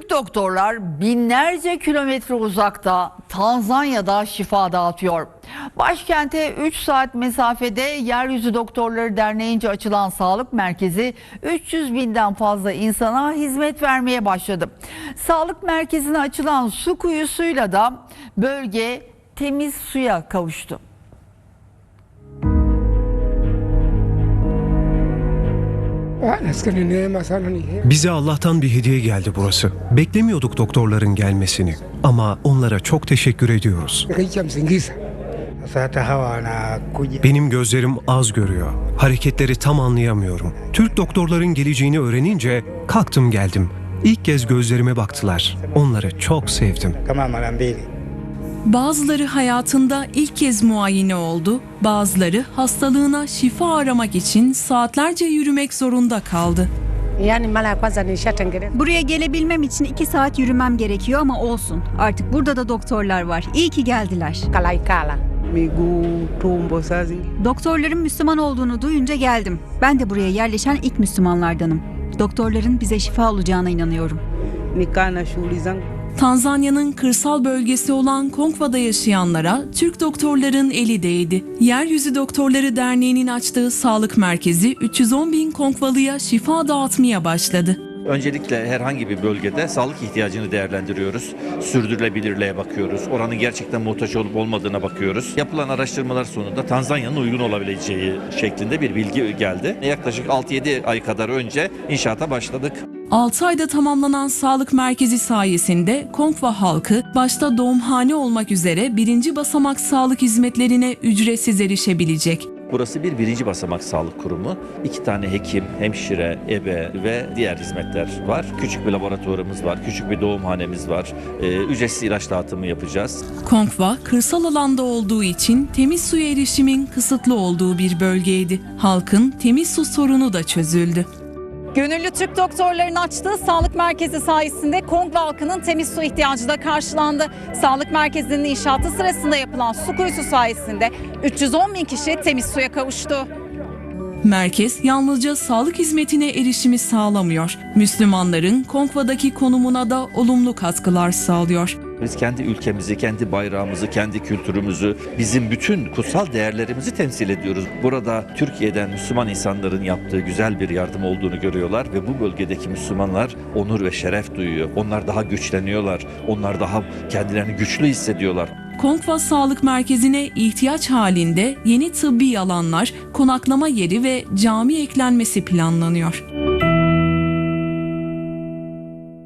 Türk doktorlar binlerce kilometre uzakta Tanzanya'da şifa dağıtıyor. Başkente 3 saat mesafede Yeryüzü Doktorları Derneği'nce açılan sağlık merkezi 300 binden fazla insana hizmet vermeye başladı. Sağlık merkezine açılan su kuyusuyla da bölge temiz suya kavuştu. Bize Allah'tan bir hediye geldi burası. Beklemiyorduk doktorların gelmesini. Ama onlara çok teşekkür ediyoruz. Benim gözlerim az görüyor. Hareketleri tam anlayamıyorum. Türk doktorların geleceğini öğrenince kalktım geldim. İlk kez gözlerime baktılar. Onları çok sevdim. Bazıları hayatında ilk kez muayene oldu, bazıları hastalığına şifa aramak için saatlerce yürümek zorunda kaldı. Yaani mara ya kwanza nishatengeneza Buraya gelebilmem için iki saat yürümem gerekiyor ama olsun. Artık burada da doktorlar var. İyi ki geldiler. Doktorların Müslüman olduğunu duyunca geldim. Ben de buraya yerleşen ilk Müslümanlardanım. Doktorların bize şifa olacağına inanıyorum. Tanzanya'nın kırsal bölgesi olan Kongwa'da yaşayanlara Türk doktorların eli değdi. Yeryüzü Doktorları Derneği'nin açtığı sağlık merkezi 310 bin Kongwalı'ya şifa dağıtmaya başladı. Öncelikle herhangi bir bölgede sağlık ihtiyacını değerlendiriyoruz. Sürdürülebilirliğe bakıyoruz. Oranın gerçekten muhtaç olup olmadığına bakıyoruz. Yapılan araştırmalar sonunda Tanzanya'nın uygun olabileceği şeklinde bir bilgi geldi. Yaklaşık 6-7 ay kadar önce inşaata başladık. 6 ayda tamamlanan sağlık merkezi sayesinde Kongwa halkı başta doğumhane olmak üzere birinci basamak sağlık hizmetlerine ücretsiz erişebilecek. Burası bir birinci basamak sağlık kurumu. İki tane hekim, hemşire, ebe ve diğer hizmetler var. Küçük bir laboratuvarımız var, küçük bir doğumhanemiz var. Ee, ücretsiz ilaç dağıtımı yapacağız. Kongwa kırsal alanda olduğu için temiz suya erişimin kısıtlı olduğu bir bölgeydi. Halkın temiz su sorunu da çözüldü. Gönüllü Türk doktorların açtığı sağlık merkezi sayesinde Kongwa halkının temiz su ihtiyacı da karşılandı. Sağlık merkezinin inşaatı sırasında yapılan su kuyusu sayesinde 310 bin kişi temiz suya kavuştu. Merkez yalnızca sağlık hizmetine erişimi sağlamıyor. Müslümanların Kongwa'daki konumuna da olumlu katkılar sağlıyor. Biz kendi ülkemizi, kendi bayrağımızı, kendi kültürümüzü, bizim bütün kutsal değerlerimizi temsil ediyoruz. Burada Türkiye'den Müslüman insanların yaptığı güzel bir yardım olduğunu görüyorlar ve bu bölgedeki Müslümanlar onur ve şeref duyuyor. Onlar daha güçleniyorlar. Onlar daha kendilerini güçlü hissediyorlar. Kongwa Sağlık Merkezi'ne ihtiyaç halinde yeni tıbbi alanlar, konaklama yeri ve cami eklenmesi planlanıyor.